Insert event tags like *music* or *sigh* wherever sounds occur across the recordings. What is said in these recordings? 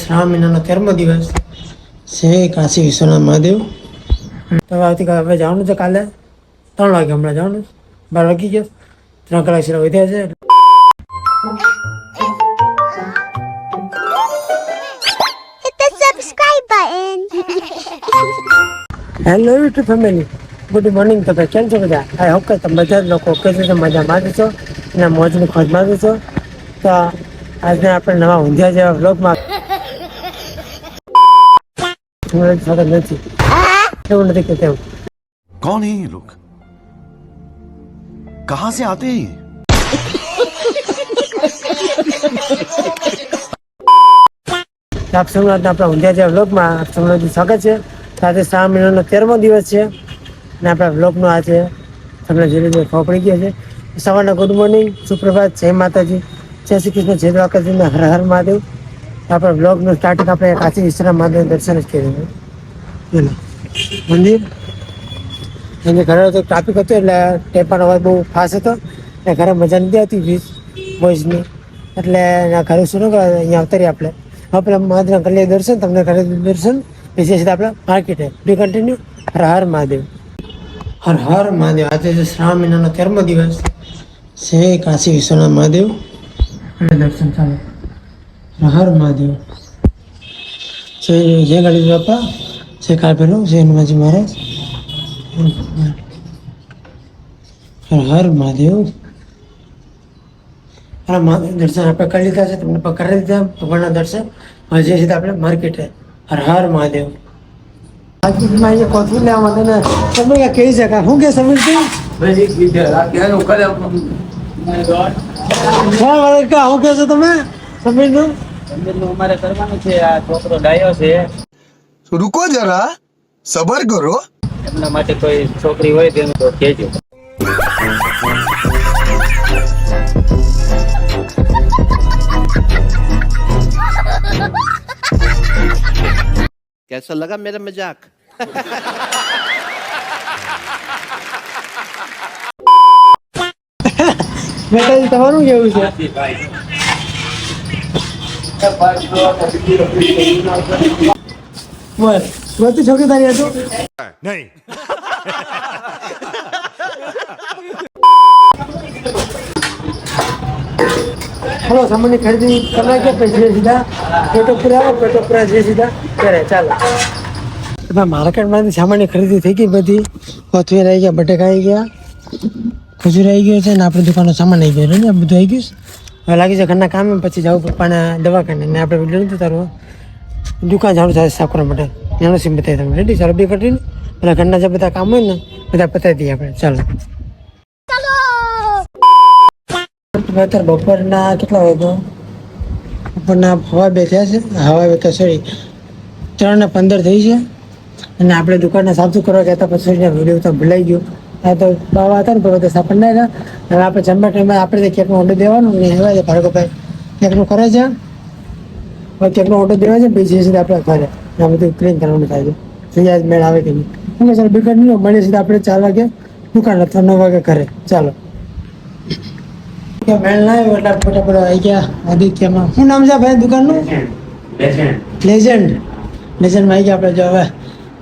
શ્રાવણ મહિનાનો તેરમો દિવસ છે કાશી વિશ્વનાથ મહાદેવ. તો હવે આવતીકાલે જવાનું છે કાલે. ત્રણ વાગે હમણાં જવાનું બાર વાગી ગયો. ત્રણ કલાક સિવાય વધ્યા છે. Hello YouTube family good morning તમે કેમ છો બધા? આઈ હોપ કે તમે બધા લોકો કે છો મજા માગી છો અને મોજની ખોજ માગી છો. તો આજે આપણે નવા ઊંધિયા જેવા વ્લોગમાં સાથે નથી. એવું નથી કે તેવું કોણ હે લોક કહા સે આતે આપ સૌનું આપણા ઊંધિયા જેવા વ્લોગમાં આપ સૌનું સ્વાગત છે. આજે શ્રાવણ મહિનાનો તેરમો દિવસ છે. અને આપણા બ્લોગનો છે, તમને જુદી ધીરે ખબર પડી ગયા છે સવારના ગુડ મોર્નિંગ સુપ્રભાત, જય માતાજી. જય શ્રી કૃષ્ણ, જય દ્વારકાજી હર હર મહાદેવ. આપણા બ્લોગનું સ્ટાર્ટિંગ આપણે કાશી વિશ્વના મહાદેવ દર્શન જ કર્યું બોલો મંદિર. એને ઘરે તો ટ્રાફિક હતો એટલે ટેપાનો અવાજ બહુ ફાસ્ટ હતો. એટલે ઘરે મજા નથી આવતી વીજ વોઇસની એટલે એના ઘરે શું કરે અહીંયા અવતરી આપણે. આપણે મહાદેવના કરી દર્શન, તમને ઘરે દર્શન. પછી સીધા આપણે માર્કેટે બી કન્ટિન્યુ હર મહાદેવ. હર હર મહાદેવ. આજે છે શ્રાવણ મહિનાનો તેરમો દિવસ. છે કાશી વિશ્વનાથ મહાદેવ. દર્શન ચાલો. હર મહાદેવ. છે જય ગણેશ બાપા. જય કાલભેરો જય હનુમાનજી મહારાજ. હર હર મહાદેવ. હા મહાદેવ દર્શન આપણે કરી લીધા છે. તમને પકડી દીધા ભગવાનના દર્શન. હજી સીધા આપણે માર્કેટે. હર હર મહાદેવ. માર્કેટમાં અહીંયા કોથળી લેવા માટે ને તમે ક્યાં કહી શકા શું કે સમીર તું હા મારે કા શું કહો છો તમે સમીરનું મંદિરનું અમારે કરવાનું છે આ છોકરો ડાયો છે रुको जरा सबर करो એમના માટે કોઈ છોકરી હોય તેનું તો કહેજો *laughs* कैसा लगा मेरा मजाक મેં તમારું કેવું છે? છોકરી તારી હતું? હલો સામાન્ય ખરીદી કરવા કે પછી સીધા? પેટો પુરાવો પેટો પુરા જે સીધા? કરે ચાલો. માર્કેટમાંથી સામાન્ય ખરીદી થઈ ગઈ બધી. કોથમીર આવી ગયા, બટેકા આવી ગયા, ખજૂર આવી ગયો છે ને આપણી દુકાનનો સામાન આવી ગયો. ને બધું આવી ગયું હવે લાગી છે ઘરના કામે, પછી જવું પપ્પાના દવાખાને. ને આપણે વીડિયો નથી તારવો દુકાન જવાનું થાય સાફ કરવા માટે. એનો સીમ બતાવી તમે રેડી ચાલો બે કરીને પેલા ઘરના જે બધા કામ હોય ને, બધા પતાવી દઈએ આપણે. ચાલો. અત્યારે બપોરના કેટલા વાગ્યો? બપોરના હવા બે થયા છે. હવા બે તો સોરી ત્રણ ને પંદર થઈ છે. અને આપણે દુકાનને સાફ કરવા ગયા હતા પછી વીડિયો તો ભૂલાઈ ગયો. આ તો બાવા હતા ને તો બધા સાફ ના હવે આપણે જમવા ટાઈમે આપણે તો કેકનો ઓર્ડર દેવાનો ને એવા છે ભાર્ગવભાઈ. કેકનું કરે છે? કેકનો ઓર્ડર દેવા છે પછી સીધા આપણે ઘરે આ બધું ક્લીન કરવાનું થાય છે. આજ મેળ આવે કે નહીં? હું ચાલો બિકટ નહીં મળીએ સીધા આપણે ચાર વાગે દુકાન અથવા નવ વાગે ઘરે. ચાલો. મેળ ના આવ્યો એટલે ફટાફટ આવી ગયા આદિત્યમાં. શું નામ છે ભાઈ દુકાનનું? લેજન્ડ લેજન્ડમાં આવી ગયા આપણે જો હવે.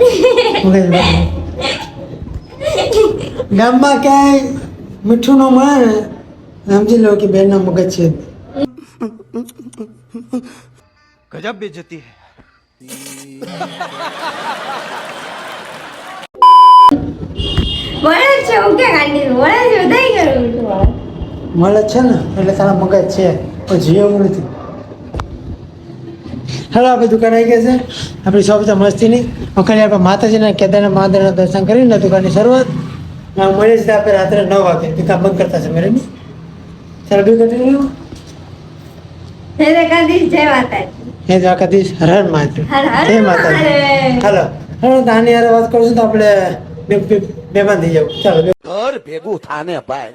*laughs* ગામમાં ક્યાંય મીઠુંનું મળે ને સમજી લો કે બેનનો મગજ છે. ગજબ બેજતી વળે છે હું ગાંડી વળે છે વધારે કરું મળે છે ને એટલે તારા મગજ છે પણ જોઈએ એવું નથી. હાલો આપણી દુકાન આવી ગયા છે. આપણી શોપ તો મસ્તીની. વખતે આપણે માતાજીના કેદારના મહાદેવના દર્શન કરીને દુકાનની શરૂઆત. ના મળીએ છીએ આપણે રાત્રે નવ વાગે. દુકાન બંધ કરતા છે મેરે ચાલો બી દ્વારકાધીશ જય માતાજી. હે દ્વારકાધીશ હર માતા હે માતા જય હાલો. હાલો તો યાર વાત કરશું તો આપણે બે બે બેમાન થઈ જાવ ચાલો ઘર ભેગું થાને ભાઈ.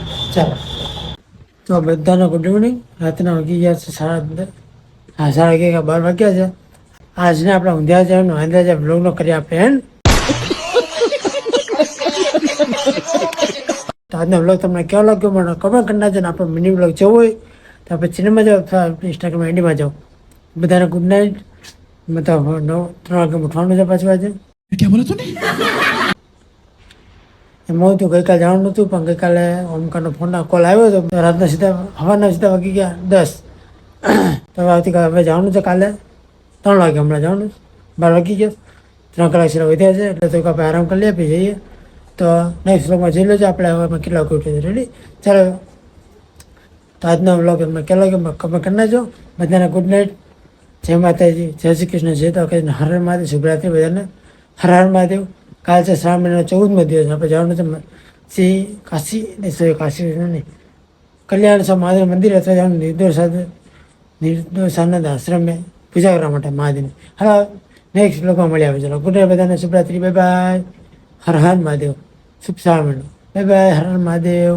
ચાલો. તો બધાને ગુડ ઇવનિંગ રાતના વાગી ગયા છે સાડા હા, સાડા અગિયાર બાર વાગ્યા છે. આજને આપણે ઊંધ્યા જવાનું ઊંધ્યા જાય બ્લોગનો કરી આપે એમ તો આજનો બ્લોગ તમને કેવો લાગ્યો મને કમેન્ટ કરી નાખજો આપણે મિનિ બ્લોગ જવું હોય તો આપણે ચિનેમાં જાઓ અથવા ઇન્સ્ટાગ્રામ આઈડીમાં જાઓ. બધાને ગુડ નાઇટ મતલબ નવ, ત્રણ વાગે ઉઠવાનું છે પાછું આજે. ક્યાં બોલો તું એમાં હતું ગઈકાલે જાણું નહોતું, પણ ગઈકાલે ઓમકારનો ફોનના કોલ આવ્યો હતો રાતના સીધા હવાના સીધા વાગી ગયા, દસ. તો આવતીકાલે હવે જવાનું છે કાલે. ત્રણ વાગે હમણાં જવાનું છે. બાર વાગી ગયા. ત્રણ કલાક સિવાય વધ્યા છે, એટલે તો કે આપણે આરામ કરી લઈએ, પછી જઈએ. તો નેક્સ્ટ વ્લોગમાં જોઈ લેજો, આપણે હવે અમે કેટલા વાગે ઉઠીએ રેડી ચાલો. તો આજનો વ્લોગ એમાં કેટલા વાગે કમેન્ટ કરી નાખજો. બધાને ગુડ નાઇટ જય માતાજી, જય શ્રી કૃષ્ણ. જય તો હર મહાદેવ. શુભરાત્રી બધાને. હર હર મહાદેવ. કાલ છે શ્રાવણ મહિનાનો ચૌદમો દિવસ, આપણે જવાનું છે શ્રી કાશી શ્રી કાશી કલ્યાણ સ્વામી મહાદેવ મંદિર અથવા જવાનું નિર્દોષ નિર્દોષાનંદ આશ્રમે પૂજા કરવા માટે મહાદેવની હા નેક્સ્ટ બ્લોગમાં મળી આવે. ચલો ગુડ બધાને શુભરાત્રી. Bye bye Har Har Mahadev. શુભ શ્રાવણ બાય બાય હર હર મહાદેવ.